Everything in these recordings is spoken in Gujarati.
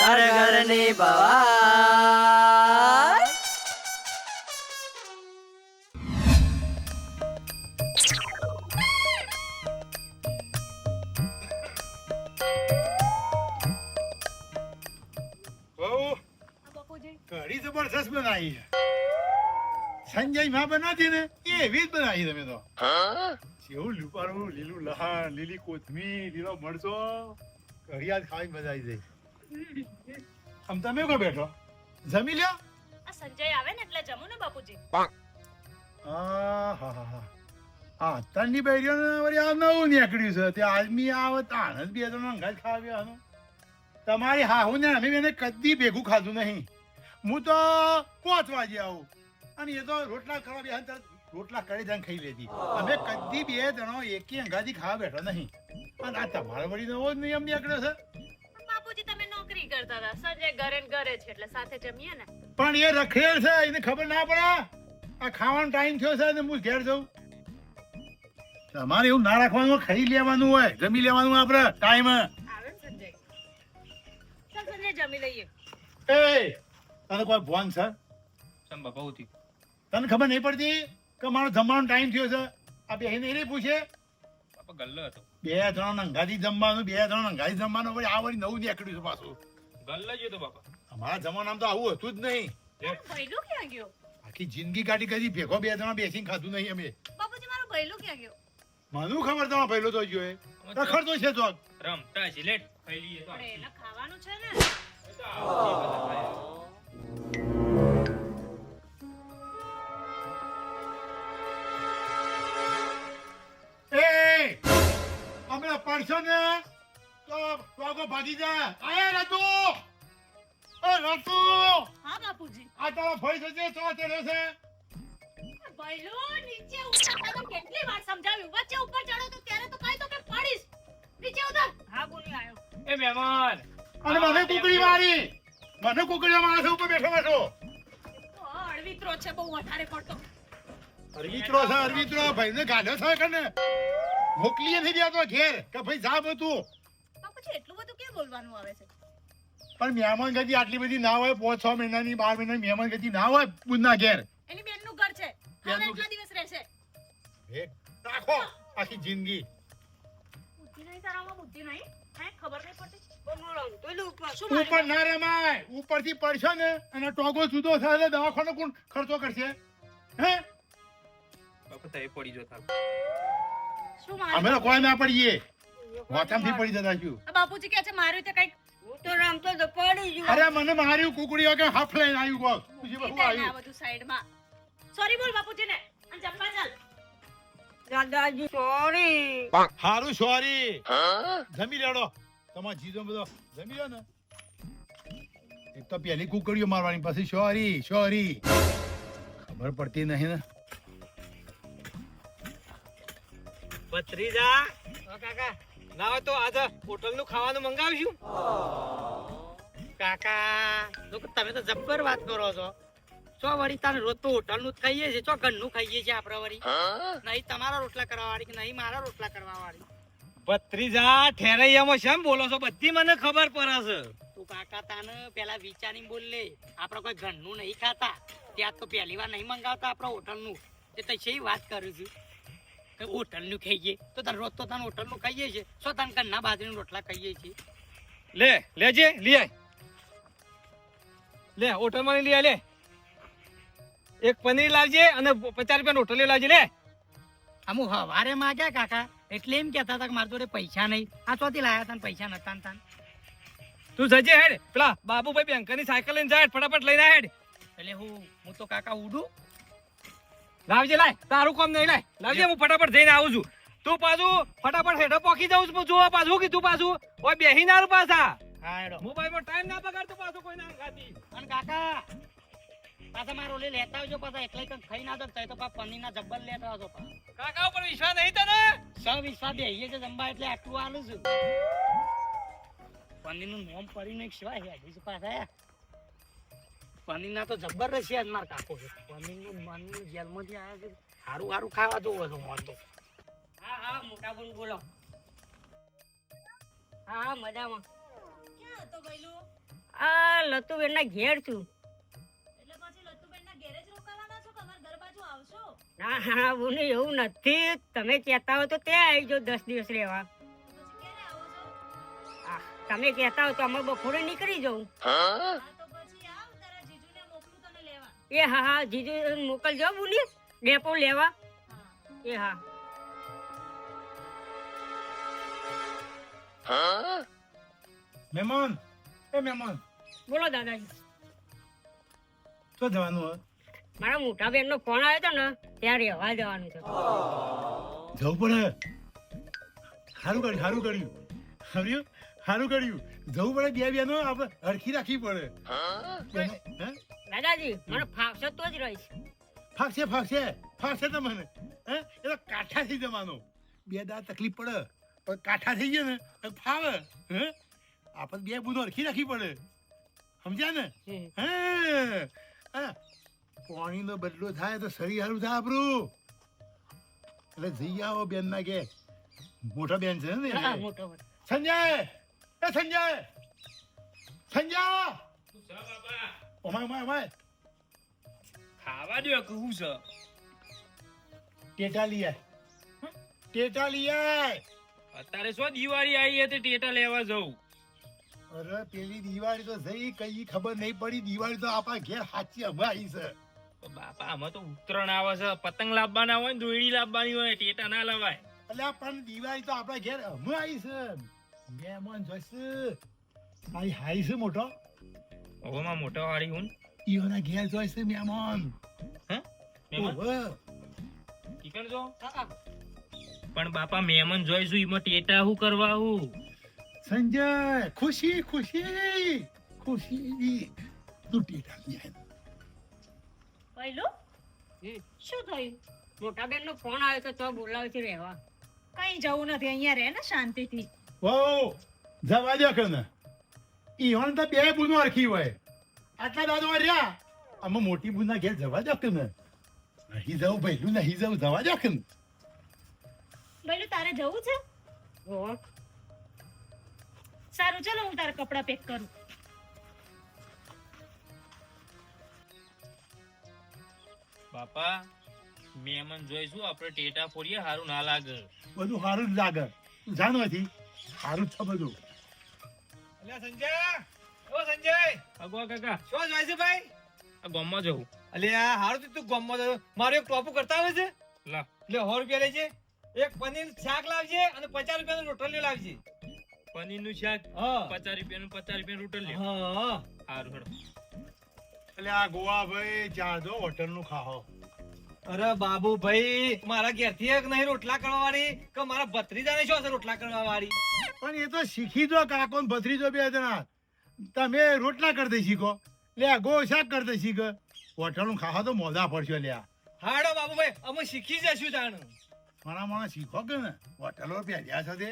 ઘર ઘરની ભવાઈ બહુ કઢી બનાવી સંજયમાં બનાતી ને એવી જ બનાવી તમે તો. જેવું લીપારું લીલું લહાણ, લીલી કોથમીર, લીલો મરચો. ઘડિયાળ ખાવી મજા આવી જાય. આમ તમે કો બેઠો? જમી લ્યો. આ સંજય આવે ને એટલે જમું ને બાપુજી. આ હા હા હા હા અત્યારની બેરીઓને વળી આ નવું નીકળ્યું છે. તે આદમી આવે તાણ જ બે જણા ઘર ખાવ્યો ખાવ્યાનું તમારી હાહુ ને અમે એને કદી ભેગું ખાધું નહીં. હું તો પાંચ વાગે આવું. અને એ તો રોટલા કરવા બે તરત રોટલા કરી જાય ખાઈ લેતી. અમે કદી બે જણો એકી અંગાજી ખાવા બેઠો નહીં. અને આ તમારો વળી નવો જ નિયમ નીકળ્યો છે. બાપુજી તમે નોકરી કરતા હતા. સંજય ઘરે ને ઘરે છે એટલે સાથે જમીએ ને. પણ એ રખડેલ છે એને ખબર ના પડે. આ ખાવાનો ટાઈમ થયો છે ને હું ઘેર જઉં. તમારે એવું ના રાખવાનું ખાઈ લેવાનું હોય જમી લેવાનું આપણે ટાઈમ આવે સંજય. ચાલ સંજય જમી લઈએ. એ તને કોઈ ભોન છે? ચમ બાપા તને ખબર નહીં પડતી કે મારો જમવાનો ટાઈમ થયો છે? આ બે નહીં પૂછે. બાપા ગલ્લો હતો. બે ત્રણ અંગાથી જમવાનું બે ત્રણ અંગાથી જમવાનું પછી આ વળી નવું નીકળ્યું છે પાછું. ગલ્લો જ હતો બાપા. અમારા જમાનામાં તો આવું હતું જ નહીં. ભૈલું ક્યાં ગયો? આખી જિંદગી કાઢી કરી ભેગો બે જણા બેસીને ખાધું નહીં અમે. બાપુજી મારું ભૈલું ક્યાં ગયો? મને ખબર તમારે પહેલો તો જોયે રખડતો છે તો. રમતા સિલેટ ખાઈ એ તો એને ખાવાનું છે ને. પડશો ને તો ટોગો ભાગી જા આયા રતુ એ રતુ હા બાપુજી. આ તારો ભાઈ છે તો તેરો છે. ભૈલું નીચે ઉતરતા તો કેટલી વાર સમજાવ્યું? વચ્ચે ઉપર ચડો તો ત્યારે તો કઈ તો કે પડીશ. નીચે ઉતર. હા બોલી આવ્યો. એ મહેમાન. અને મને કુકડી મારી. મને કુકડીઓ માણસ ઉપર બેઠો બેઠો. તો અળવિત્રો છે બહુ વધારે પડતો. અરવિત્રો છે અરવિત્રો ભાઈને ગાડો છે કને મોકલીએ નહીં દેતો ઘેર કે ભાઈ જા બધું પછી એટલું બધું કેમ બોલવાનું આવે છે? પણ મહેમાન ગતિ આટલી બધી ના હોય પાંચ છ મહિનાની બાર મહિનાની મહેમાન ગતિ ના હોય બુધના ઘેર. એની બેનનું ઘર છે. હવે એટલા દિવસ રહેશે. હે, રાખો આખી જિંદગી. બુદ્ધિ નહીં તારામાં બુદ્ધિ નહીં. હે ખબર નહીં પડતી? ઉપર. ના રમાય. ઉપરથી પડશે ને અને ટોગો જુદો થાય એટલે દવાખાનો કોણ ખર્ચો કરશે? હે? બાપા તય પડી જતા અમે તો કોઈ ના પડીએ. વાતામથી પડી જતા છું. બાપુજી કે છે માર્યું તે કંઈક તો રામ તો પડી અરે મને માર્યું કુકડી કે હાફ લઈને આવ્યું કોક પછી બધું આવ્યું. બધું સાઈડમાં. સોરી બોલ બાપુજીને. અને જમવા ચાલ. દાદાજી સોરી હારું સોરી જમી લેડો. તમાર જીજો બધો જમી લો ને. એક તો પેલી કુકડીઓ મારવાની પછી સોરી સોરી ખબર પડતી નહીં ને. ભત્રીજા. કાકા. ના હોય તો આજે હોટલનું ખાવાનું મંગાવીશું. કાકા લોકો તમે તો જબ્બર વાત કરો છો. ચો વળી તારે રોજ તો હોટલનું ખાઈએ છે ચો ઘરનું ખાઈએ છે આપડે વળી. નહીં તમારા રોટલા કરવા વાળી કે નહીં મારા રોટલા કરવા વાળી ભત્રીજા ઠેરૈયામાં શેમ બોલો છો? બધી મને ખબર પડે છે. તું કાકા તાને પેલા વિચારીને બોલ લે. આપણે કોઈ ઘરનું નહીં ખાતા. ત્યાં તો પહેલી વાર નહીં મંગાવતા આપણે હોટલનું. એ તો છે વાત કરું છું? કે હોટલનું ખાઈએ. તો તાર રોજ તો તાર હોટલનું ખાઈએ છે સો તાન ઘરના બાજરીના રોટલા ખાઈએ છીએ. લે લેજે લે આય. લે હોટલમાં લઈ આય, લે. એક પનીર લાવજે અને પચાસ રૂપિયા હોટલે લાવજે લે. અમુ હવારે માગ્યા કાકા એટલે એમ કહેતા હતા કે મારા જોડે પૈસા નહીં. આ ચોથી લાયા હતા પૈસા નતા તાન. તું જજે હેડ. પેલા બાબુભાઈ બેંકની સાયકલ લઈને જાય ફટાફટ લઈને હેડ. એટલે હું હું તો કાકા ઉડું. લાવજે લાય. તારું કામ નહીં લાય. લાવજે હું ફટાફટ જઈને આવું છું. તું પાછું ફટાફટ હેઠો પોકી જાઉં છું. જોવા પાછું કીધું પાછું? ઓય બેહી ના પાછા. મોબાઈલમાં ટાઈમ ના બગાડતો પાછું કોઈ ના ખાતી અને કાકા પાછા મારો લે લેતા આવજો પાછા. એકલે કંઈક ખાઈ ના દો તો પા પનીર ના જબ્બલ લેતા આવજો કાકા ઉપર વિશ્વાસ નહીં તને? સૌ વિશ્વાસ બેહીએ છે જમવા એટલે આટલું આલું છું. પનીરનું નોમ પડીને એક સિવાય પાછા પનીર ના તો જબ્બર છે આજ માર કાકો છે પનીરનું મનનું જેલમાંથી આવ્યા છે. સારું સારું ખાવા જોવો છો મોન તો. હા હા મોટા બોલ બોલો. હા હા મજામાં. ક્યાં હતો ભૈલું આ લતુબેનના ઘેર છું. એટલે પછી લતુબેનના ઘેરે જ રોકાવાના છો કે ઘર બાજુ આવશો? ના હા બોને એવું નથી. તમે કહેતા હો તો ત્યાં આવી જાઓ દસ દિવસ રહેવા. તો પછી ક્યારે આવો છો? આ, તમે કહેતા હો તો અમે બપોરે નીકળી જવું. હા? એ હા હા જીજુ મોકલજો બોલી. ડેપો લેવા. એ હા. મહેમાન એ મહેમાન બોલો દાદાજી. તો જવાનું હોય મારા મોટા બેનનો ફોન આવ્યો હતો ને ત્યાં રહેવા જવાનું છે. જવું પડે. સારું કર્યું સારું કર્યું. સમજ્યું? સારું કર્યું. જવું પડે બે બેનો આપણે હરખી રાખવી પડે. બેનો, હે? દાદાજી મને ફાવશે તો જ રહીશ. ફાકશે ફાકશે ફાકશે તમને હે? એ તો કાઠા થઈ જવાનો. બે દા તકલીફ પડે. પણ કાઠા થઈ ગયા ને ફાવે. હે? આપણે બે બુનો હરખી રાખી પડે. સમજ્યા ને? હે. હા? પાણીનો બદલો થાય તો શરીર સારું થાય આપણું. એટલે જઈ આવો બેન ના કે મોટા બેન છે ને. સંજય! એ સંજય! સંજય! શું છે બાપા ઓમાય ઓમાય ઓમાય. ખાવા દો કે શું છે. ટેટા લઈ આય. ટેટા લઈ આય. અત્યારે શું દિવાળી આવી હતી ટેટા લેવા જવું અરે પેલી દિવાળી તો જઈ કઈ ખબર નહીં પડી. દિવાળી તો આપણા ઘેર સાચી અમે આવી છે. બાપા આમાં તો ઉત્તરાયણ આવે છે. પતંગ લાવવાના હોય ને દોયડી લાવવાની હોય ટેટા ના લવાય. એટલે પણ દિવાળી તો આપણા ઘેર અમે આવી છે. મહેમાન જોઈશે મારી હાઈ છે મોટો. હવે માં મોટા વાળી હું? ઈઓના ઘેર જોઈશે મહેમાન. મહેમાન? ઓવે. ઠીક છો જો. હા. પણ બાપા મહેમાન જોઈશું એમાં ટેટા હું કરવા હું સંજય ખુશી ખુશી ખુશી. તું ટેટા લઈ આય. પહેલો શું થયું? મોટા બેનનો ફોન આવ્યો તો તો બોલાવે છે રહેવા. કઈ જવું નથી અહીંયા રહે ને શાંતિથી. ઓ જવા દે કને. ને ઈવન તો બે બુનો હરખી હોય. આટલા દાદો રહ્યા આમાં મોટી બુના ઘેર જવા જાવ કે નહીં જાવ ભૈલું નહીં જાવ જવા જાવ કે ભૈલું તારે જવું છે? સારું ચલો હું તારા કપડા પેક કરું. બાપા મહેમાન જોઈશું આપણે ટેટા ફોડીએ સારું ના લાગે. બધું સારું જ લાગે. જાણવાથી. હારું નથી સારું જ છે બધું. અલ્યા સંજય! ઓ સંજય! અગવા કાકા. શું જાય છે ભાઈ? આ ગામમાં જવું. અલ્યા હારું તું ગમમાં જતો. મારું એક ટોપુ કરતા આવે છે? લા. એટલે સો રૂપિયા લેજે. એક પનીર શાક લાવજે અને પચાસ રૂપિયાનું રોટલી લાવજે. પનીરનું શાક પચાસ રૂપિયાનું પચાસ રૂપિયા રૂટલ હા. સારું હેડો એટલે આ ગોવા ભાઈ ચાર દો હોટલનું ખાઓ અરે બાબુ ભાઈ મારા ઘેરથી એક નહીં રોટલા કરવા વાળી કે મારા ભત્રીજાને શું છે રોટલા કરવા વાળી પણ એ તો શીખી દો કાકો ભત્રીજો બે જણા. તમે રોટલા કરતા શીખો. લે ગો શાક કરતા શીખો. હોટલનું ખાવા તો મોઢા પડશે લ્યા હાડો બાબુ ભાઈ અમે શીખી જશું જાણ. મારા માણસ શીખો કે ને? હોટલો પહેર્યા છે તે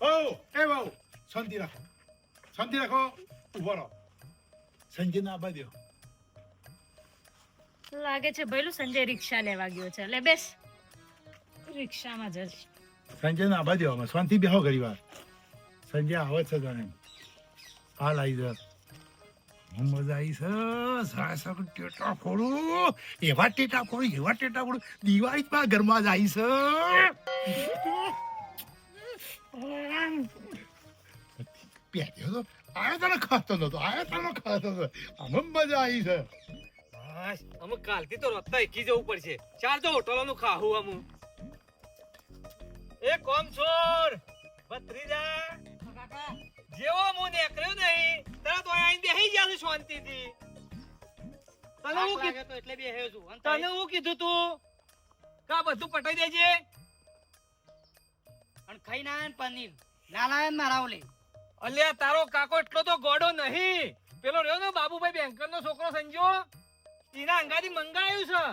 ઓ એ બાઉ શાંતિ રાખો. શાંતિ રાખો ઊભો રહો. સંજય ના આબા દો લાગે છે ભઈલું સંજય રિક્ષા લેવા ગયો છે. એટલે બેસ. રિક્ષામાં જશ સંજય ના આબા દ્યો શાંતિ બેહો ઘણી વાર. સંજય આવે છે જાણે હાલ આવી હું મજા આવી છે. ટેટા ફોડું એવા ટેટા ફોડું એવા ટેટા ફોડું દિવાળી માં ઘરમાં જ આવી છે. પહેર્યો તો. આયો તને ખાતો નતો, આયો તને ખાતો નતો. અમે મજા આવી છે. અમે કાલથી તો રસ્તા એકી જવું પડશે. ચાર તો હોટલોનું ખાવું અમુ એ કોમ છોર ભત્રીજા. જેવો હું નીકળ્યો નહીં તરત તો આઈને બેહી ગયા શાંતિથી. તને હું કીધું તો એટલે બેહ્યો છું તને હું કીધું તું? કા બધું પટાઈ દેજે. અને ખાઈ ના પનીર. ના લાવે મારા ઓલે. અલ્યા તારો કાકો એટલો તો ગોડો નહીં. પેલો રહ્યો ને બાબુભાઈ બેંકર નો છોકરો સંજો એના અંગાથી મંગાયું છે.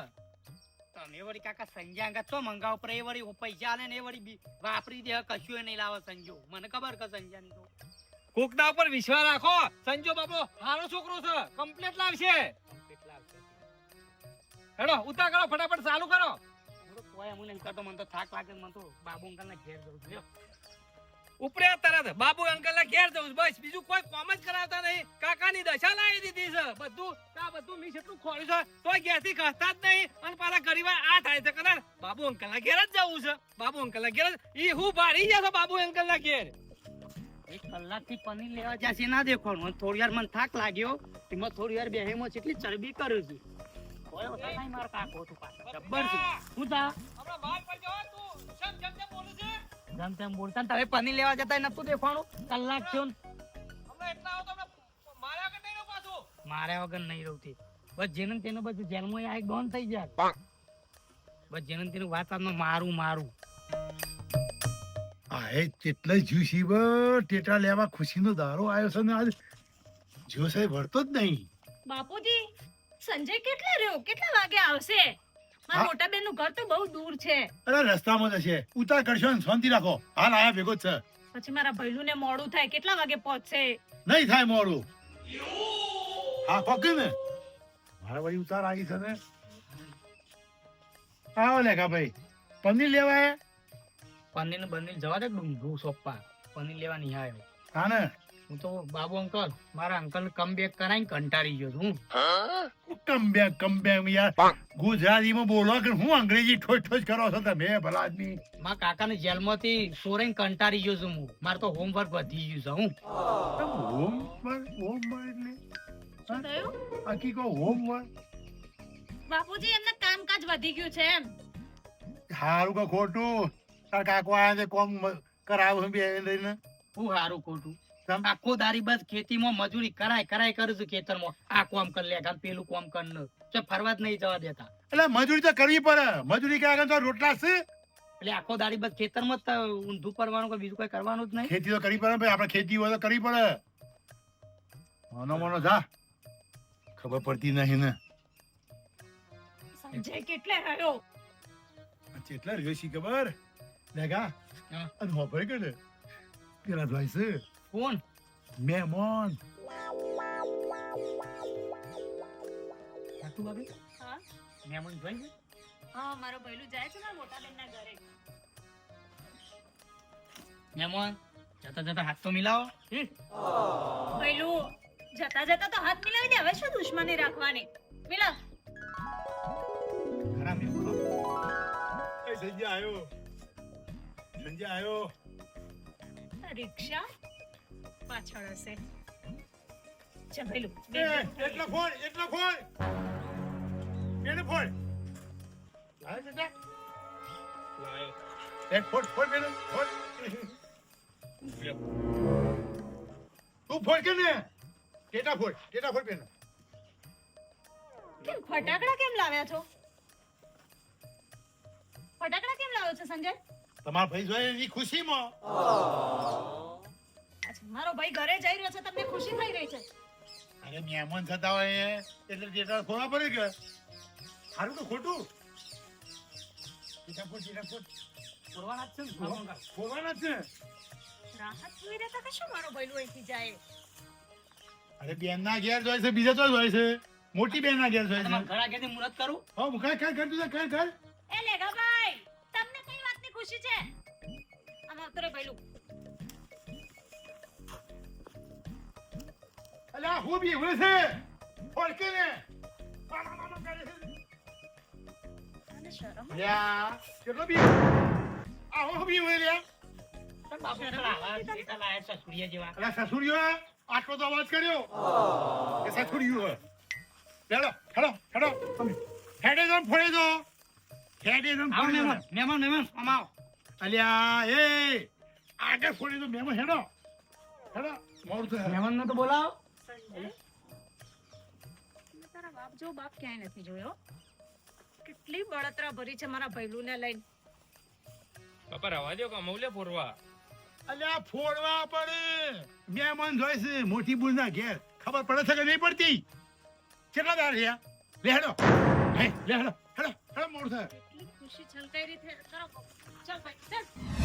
તમે વળી કાકા સંજ્યા તો મંગાવ પર એ વળી પૈસા આલે ને એ વળી વાપરી દે કશું નહીં લાવે સંજો. મને ખબર કે સંજય તો. કોકના ઉપર વિશ્વાસ રાખો. સંજો બાપો સારો છોકરો છે. કમ્પ્લેટ લાવશે. હેડો ઉતા કરો ફટાફટ ચાલુ કરો. કોઈ અમને કરતો મને તો થાક લાગે મને તો બાબુ અંકલ ના ઘેર જવું. ઉપરે તરત બાબુ અંકલ ઘેર જવું બસ બીજું કોઈ કોમ જ કરાવતા નહીં. કાકાની દશા લાવી દીધી છે. બધું આ બધું મીસ એટલું ખોલ્યું છે. તો ઘેરથી ખસતા જ નહીં. અને પાછા ઘણી આ થાય છે કદાચ બાબુ અંકલ ના ઘેર જ જવું છે. બાબુ અંકલ ના ઘેર ઈ હું ભારી જશે બાબુ અંકલ ના ઘેર? એક કલાકથી પનીર લેવા જશે ના દેખો થોડી વાર મને થાક લાગ્યો. એમાં થોડી વાર બેહેમાં જેટલી ચરબી કરું છું. કોઈ વખત નહીં મારો કાકો હતું પાછો. જબ્બર છે. હું. તા હમણાં બહાર પર જવા તું. શેમ જેમ બોલું છે? જેમ તેમ બોલતા ને પનીર લેવા જતા નતું દેખાણું કલાક થયો ને. એટલા આવો તો માર્યા કે નહીં રહો પાછું માર્યા વગર નહીં રહુતી બસ જેને તેનો બસ જેલમાં આ ડોન થઈ જાય. બસ જેને તેનું વાતાવરણ મારું મારું. આ હે કેટલા જ્યુસી બ. ટેટા લેવા ખુશીનો દારો આવ્યો છે ને આજ. જ્યુસ એ વળતો જ નહીં. બાપુજી સંજય કેટલા રહ્યો? કેટલા વાગે આવશે? મારા. મોટા બેનનું ઘર તો બહુ દૂર છે. અરે રસ્તામાં જ હશે ઉતાર કરશો ને શાંતિ રાખો. હાલ આયા ભેગો જ છે. પછી મારા ભૈલું ને મોડું થાય. કેટલા વાગે પહોંચશે? નહીં થાય મોડું. હા પકે ને? મારા ભાઈ ઉતાર આવી છે ને. આવો લેખા ભાઈ. પનીર લેવાય પનીર ને બનીર જવા દે ડુંગરું સોપા પનીર લેવા નહીં આવ્યો હા ને? હું તો બાબુ અંકલ મારા અંકલ કમ બેક કરાઈને કંટાળી ગયો છું કમ બેક કમ બેક યાર ગુજરાતીમાં બોલો કે હું અંગ્રેજી ઠોચ ઠોચ કરો છો તમે ભલા આદમી? મારા કાકાને જેલમાંથી સોરેન કંટાળી ગયો છું હું. મારે તો હોમવર્ક વધી ગયું છે હું. હોમ હોમ એટલે? આખી કહો હોમ બાપુજી એમને કામકાજ વધી ગયું છે એમ. સારું કે ખોટું. તાર કાકો આયા છે કોમ કરાવું બે લઈને હું સારું ખોટું? આખો દારી બસ ખેતીમાં મજૂરી કરાય કરાય કરું છું ખેતરમાં. આ કોમ કર લે ગામ પેલું કોમ કર ને તો ફરવા જ નહીં જવા દેતા. એટલે મજૂરી તો કરવી પડે. મજૂરી કર્યા તો રોટલા છે? એટલે આખો દાડી બસ ખેતરમાં જ તો ઊંધું પડવાનું કે બીજું કઈ કરવાનું જ નહીં. ખેતી તો કરવી પડે ભાઈ આપણે ખેતી હોય તો કરવી પડે. મોનો મોનો જા. ખબર પડતી નહીં ને. સંજય કેટલે રહ્યો? કેટલા રહ્યો છે ખબર? લેગા હા. અને હોભળ કે પેલા ભાઈ છે. કોણ મહેમાન સાચું ભાભી? હા? મહેમાન જોઈ છે? હા મારો ભૈલું જાય છે ને મોટા બેન ના ઘરે મહેમાન જતા જતા હાથ તો મિલાવો. હમ. ભૈલું જતા જતા તો હાથ મિલાવી દે હવે શું દુશ્મની રાખવાની? મિલા. ખરા મહેમાન એ સંજય આવ્યો સંજય આવ્યો રિક્ષા? પાછળ હશે. એ, એટલો ફોન એને બેટા લાયો બેનો ફોન તું ફોન કે ને? ટેટા ફોન ટેટા ફોન બેનો. કેમ ફટાકડા કેમ લાવ્યા છો? ફટાકડા કેમ લાવ્યો છે સંજય? તમારા ભાઈ જોઈએ એની ખુશીમાં. મારો ભાઈ ઘરે જઈ રહ્યો છે તમને ખુશી થઈ રહી છે. અરે મહેમાન થતા હોય એટલે જેટલા ફોડા પડે કે? સારું કે ખોટું. ટેટા ફોન ફોડવાના જ છે ને બાબુ અંકલ. ફોડવાના જ છે? રાહત જોઈ રહેતા કે શું મારો ભાઈલું અહીંથી જાય. અરે બેન ના ઘેર જોઈ છે બીજા તો જોઈ છે. મોટી બેન ના ઘેર જોઈ છે. ઘણા ઘેર મુરત કરું? હા હું કઈ કર તું કઈ કર. એ લેગા ભાઈ તમને કઈ વાતની ખુશી છે? આમાં આવતો રે ભાઈલું અલા હું બી ઊભો છે? ફોડકે ને. કેટલો બી આવો બી હોય છે સસુરિયા જેવા. અલા સસુરિયો આટલો તો અવાજ કર્યો. કે સસુરિયો હેડો હેડો હેડો. હેડે તો ફોડે તો. હેડે તો આવો મહેમાન મહેમાન મહેમાન આવો. અલ્યા એ આગળ ફોડે તો મેમો હેડો. હેડો મોડું તો મહેમાન ને તો બોલાવો. તારા બાપ જો બાપ ક્યાંય નથી જોયો. કેટલી બળતરા ભરી છે મારા ભૈલું ને લઈને. બાપા રવા દો કમાવલે ફોરવા અલ્યા ફોડવા પડે. મહેમાન જોઈ છે મોટી બુલ ના ઘેર. ખબર પડે છે કે નહીં પડતી? કેટલા દાર રહ્યા લે હેડો. હે લે હેડો. હેડો હેડો મોડું થાય. કેટલી ખુશી છલકાઈ રહી છે. કરો ચાલ ભાઈ ચાલ.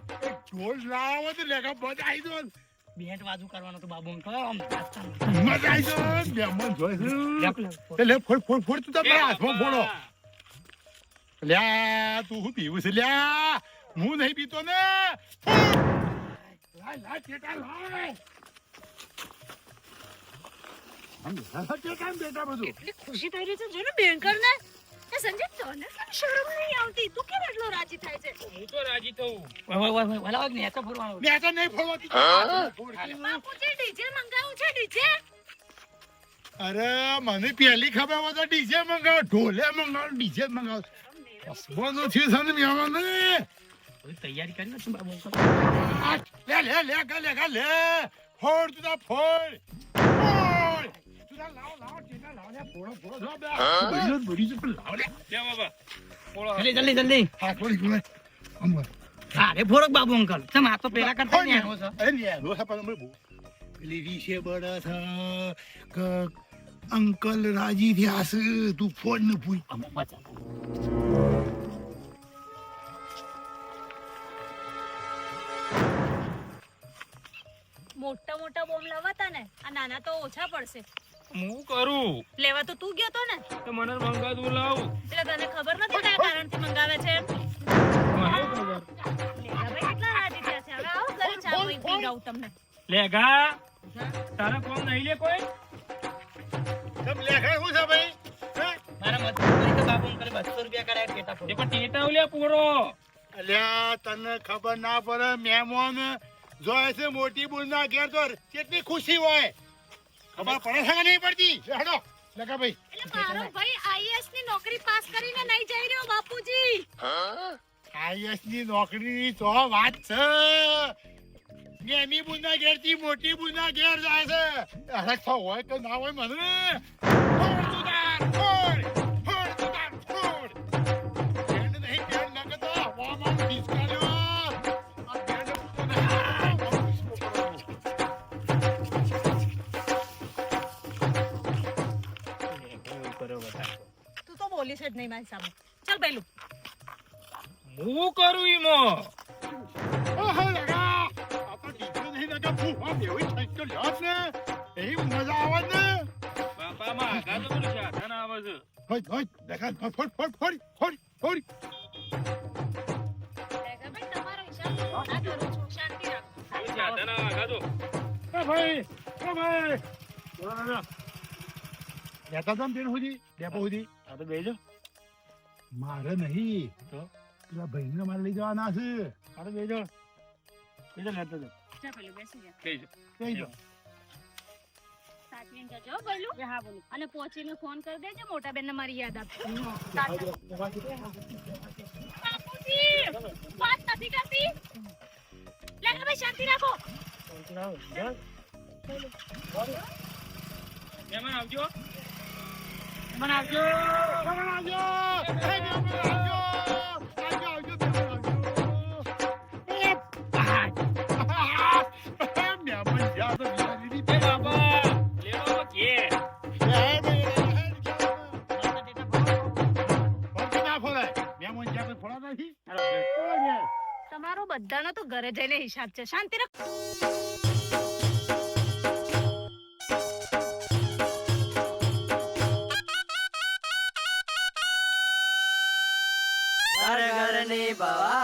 જો જા જોર લાવો તો લેખા મજા આવી દો. બેટ બાજુ કરવાનો તો બાબુ તો મજા આવી દો. મહેમાન જોઈ છે. નાચતા. એ લે ફોડ ફોડ ફોડ તું તો મારા હાથમાં ફોડો. લ્યા તું હું પીવું છે? લ્યા હું નહીં પીતો ને. લાય લાય ટેટા લાય. આમ લાય ટેટા ને બેટા બધું. એટલી ખુશી થઈ રહી છે જો ને બેંકર ને સંજય તને પણ શરમ નહીં આવતી? તું કેમ એટલો રાજી થાય છે? હું તો રાજી થઉં. ઓય, ઓય, ઓય, ઓય, ને તો ફરવાનું. મેં તો નહીં ફોડવા બાપુજી ડીજે મંગાવું છે ડીજે. અરે મને પહેલી ખબર હોય તો ડીજે મંગાવો ઢોલે મંગાવો ડીજે મંગાવો. છે ને મહેમાન તૈયારી કરી નથી બાબુ. લે લે લે લે લે ફોડ તું ફોડ. જલ્દી જલ્દી જલ્દી હા અંકલ રાજી થયા તું ફોન ને પૂછ. મોટા મોટા બોમ્બ લાવતા ને આ નાના તો ઓછા પડશે હું કરું? લેવા તો તું ગયો તો ને. તો મને મંગાતું લાવ. એટલે તને ખબર નથી કયા કારણથી મંગાવે છે મને ખબર. લેગા ભાઈ કેટલા રાજી થયા છે. હવે આવો ઘરે ચા કોઈ પીવડાવું તમને. લેગા તારે કોમ નહીં લે કોઈ? તમ લેખા હું છે ભાઈ? મારા મત કરી તો બાપુ કરે 200 રૂપિયા કર્યા ટેટા એ પણ ટેટા લે પૂરો. અલ્યા તને ખબર ના પડે મહેમાન જોય છે મોટી બુના ઘેર તો કેટલી ખુશી હોય. ખબર પડે છે કે નહીં પડતી? હેડો. લગા ભાઈ. એટલે મારો ભાઈ આઈએએસની નોકરી પાસ કરીને નહીં જઈ રહ્યો બાપુજી. આઈએસની નોકરી તો વાત છે. નેમી બુંદા ઘેરથી મોટી બુંદા ઘેર જાય છે. અરે તો હોય તો ના હોય મને. જ નહીં મારી સામે. ચાલ પહેલું હું કરું ઈમો ઓહો, લગા. આ તો નહીં લગા. ફૂફા બેહું થઈ તો ને. એવી મજા આવે ને બાપા માં આગા તો પેલું સાધન આવે છે. હોય હોય લગા ફોડ ફોડ ફોડ ફોડ ફોડ. ભાઈ તમારો હિસાબ ના કરું છું શાંતિ રાખો. પેલું સાધન આવે આગા તો એ ભાઈ એ ભાઈ. લેતા હતા ને પેન સુધી ડેપો સુધી. આ બેજો. મારે નહીં તો? પેલા ભાઈને મારે લઈ જવાના છે તો લઈ બેજો લેતો જો પેલું બેસી જા બેજો કઈ દો સાચવીને જજો હો હા બોલું અને પહોંચીને ફોન કરી દેજો મોટા બેનને મારી યાદ આપજો બાપુજી વાત નથી કરતી લે ભાઈ શાંતિ રાખો આવજો ફોડા નથી તમારો બધાનો તો ઘરે જઈને હિસાબ છે. શાંતિ રાખો. ઘર ઘરની બવા